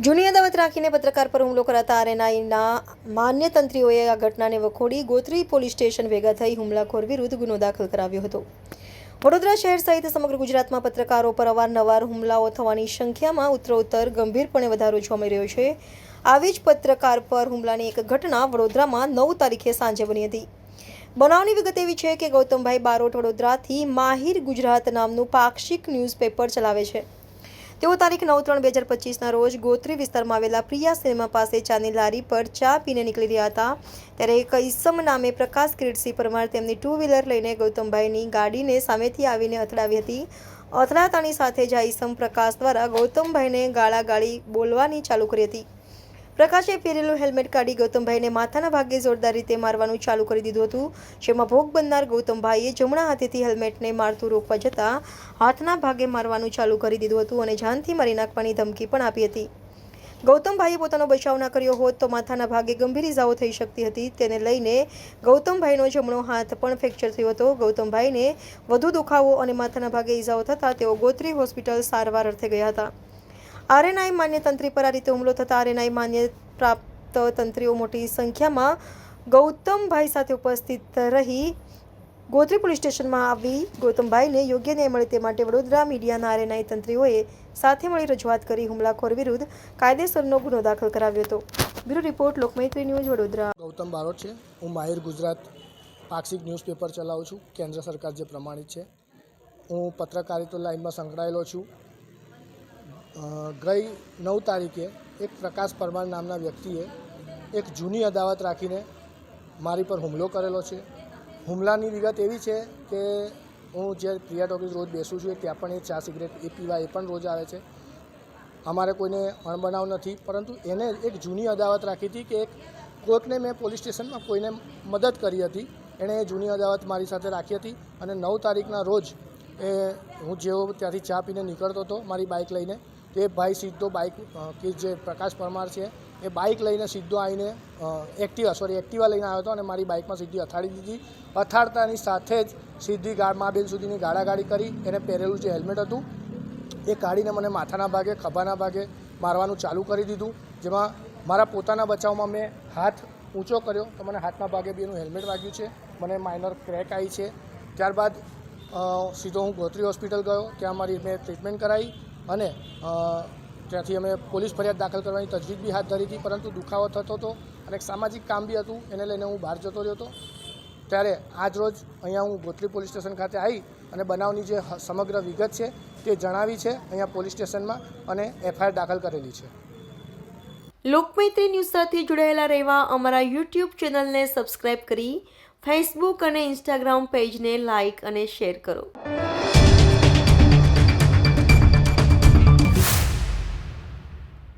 જૂની અદાવત રાખીને પત્રકાર પર હુમલો કરાતા આરએનઆઈના માન્ય તંત્રીઓએ આ ઘટનાને વખોડી ગોત્રી પોલીસ સ્ટેશન ભેગા થઈ હુમલાખોર વિરુદ્ધ ગુનો દાખલ કરાવ્યો હતો. વડોદરા શહેર સહિત સમગ્ર ગુજરાતમાં પત્રકારો પર અવારનવાર હુમલાઓ થવાની સંખ્યામાં ઉત્તરોત્તર ગંભીરપણે વધારો જોવા મળી રહ્યો છે. આવી જ પત્રકાર પર હુમલાની એક ઘટના વડોદરામાં નવ તારીખે સાંજે બની હતી. બનાવની વિગત એવી છે કે ગૌતમભાઈ બારોટ વડોદરાથી માહિર ગુજરાત નામનું પાક્ષિક ન્યૂઝપેપર ચલાવે છે. તેઓ તારીખ નવ ત્રણ બે હજાર પચીસના રોજ ગોત્રી વિસ્તારમાં આવેલા પ્રિયા સિનેમા પાસે ચાની લારી પર ચા પીને નીકળી રહ્યા હતા. ત્યારે એક ઈસમ નામે પ્રકાશ કિરીટસિંહ પરમાર તેમની ટુ વ્હીલર લઈને ગૌતમભાઈની ગાડીને સામેથી આવીને અથડાવી હતી. અથડાતાની સાથે જ આ પ્રકાશ દ્વારા ગૌતમભાઈને ગાળાગાળી બોલવાની ચાલુ કરી હતી. પ્રકાશે પહેરેલું હેલ્મેટ કાઢી ગૌતમભાઈને માથાના ભાગે જોરદાર રીતે મારવાનું ચાલુ કરી દીધું હતું. જેમાં ભોગ બનનાર ગૌતમભાઈએ જમણા હાથેથી હેલ્મેટને મારતું રોકવા જતાં હાથના ભાગે મારવાનું ચાલુ કરી દીધું હતું અને જાનથી મારી નાખવાની ધમકી પણ આપી હતી. ગૌતમભાઈએ પોતાનો બચાવ ના કર્યો હોત તો માથાના ભાગે ગંભીર ઇજાઓ થઈ શકતી હતી. તેને લઈને ગૌતમભાઈનો જમણો હાથ પણ ફ્રેક્ચર થયો હતો. ગૌતમભાઈને વધુ દુખાવો અને માથાના ભાગે ઇજાઓ થતાં તેઓ ગોત્રી હોસ્પિટલ સારવાર અર્થે ગયા હતા. આરએનઆઈ માન્ય તંત્રી પર આ રીતે હુમલો થતાં આરએનઆઈ માન્ય પ્રાપ્ત તંત્રીઓ મોટી સંખ્યામાં ગૌતમભાઈ સાથે ઉપસ્થિત રહી ગોત્રી પોલીસ સ્ટેશનમાં આવી ગૌતમભાઈને યોગ્ય ન્યાય મળે તે માટે વડોદરા મીડિયાના આરએનઆઈ તંત્રીઓએ સાથે મળી રજૂઆત કરી હુમલાખોર વિરુદ્ધ કાયદેસરનો ગુનો દાખલ કરાવ્યો હતો. Bureau report, Lokmaitri news, Vadodara. Gautam Barot છે. હું માહિર ગુજરાત પાક્ષિક ન્યૂઝપેપર ચલાવું છું. કેન્દ્ર સરકાર જે પ્રમાણિત છે. હું પત્રકારિતા લાઇનમાં સંકળાયેલો છું. ગઈ નવ તારીખે એક પ્રકાશ પરમાર નામના વ્યક્તિએ એક જૂની અદાવત રાખીને મારી પર હુમલો કરેલો છે. હુમલાની વિગત એવી છે કે હું જે પ્રિયા ટોકીઝ રોજ બેસું છું ત્યાં પણ એ ચા સિગરેટ, એ પીવા એ પણ રોજ આવે છે. અમારે કોઈને અણબનાવ નથી, પરંતુ એને એક જૂની અદાવત રાખી હતી કે એક કોર્ટને મેં પોલીસ સ્ટેશનમાં કોઈને મદદ કરી હતી. એણે એ જૂની અદાવત મારી સાથે રાખી હતી અને નવ તારીખના રોજ એ હું જેવો ત્યાંથી ચા પીને નીકળતો હતો મારી બાઇક લઈને તો ભાઈ સીધો બાઇક કે જે પ્રકાશ પરમાર છે, એ બાઇક લઈને સીધો આવીને એક્ટિવા સોરી એક્ટિવા લઈને આવ્યો હતો અને મારી બાઇકમાં સીધી અથાડી દીધી. અથાડતાની સાથે જ સીધી ગા માબેલ સુધીની ગાળાગાળી કરી, એને પહેરેલું જે હેલ્મેટ હતું, એ કાઢીને મને માથાના ભાગે, ખભાના ભાગે મારવાનું ચાલુ કરી દીધું. જેમાં મારા પોતાના બચાવમાં મેં હાથ ઊંચો કર્યો તો મને હાથના ભાગે બી એનું હેલ્મેટ વાગ્યું છે. મને માઇનર ક્રેક આવી છે. ત્યારબાદ સીધો હું ગોત્રી હોસ્પિટલ ગયો. ત્યાં મારી મેં ટ્રીટમેન્ટ કરાવી. અને ત્યાંથી અમે પોલીસ ફરિયાદ દાખલ કરવાની તજવીજ બી હાથ ધરી હતી પરંતુ દુખાવો થતો હતો અને એક સામાજિક કામ બી હતું, એને લઈને હું બહાર જતો રહ્યો હતો. ત્યારે આજ રોજ અહીંયા હું ગોત્રી પોલીસ સ્ટેશન ખાતે આવી અને બનાવની જે સમગ્ર વિગત છે તે જણાવી છે, અહીંયા પોલીસ સ્ટેશનમાં અને એફઆઈઆર દાખલ કરેલી છે. લોકમૈત્રી ન્યૂઝ સાથે જોડાયેલા રહેવા અમારા યુટ્યુબ ચેનલને સબસ્ક્રાઇબ કરી, ફેસબુક અને ઇન્સ્ટાગ્રામ પેજને લાઇક અને શેર કરો.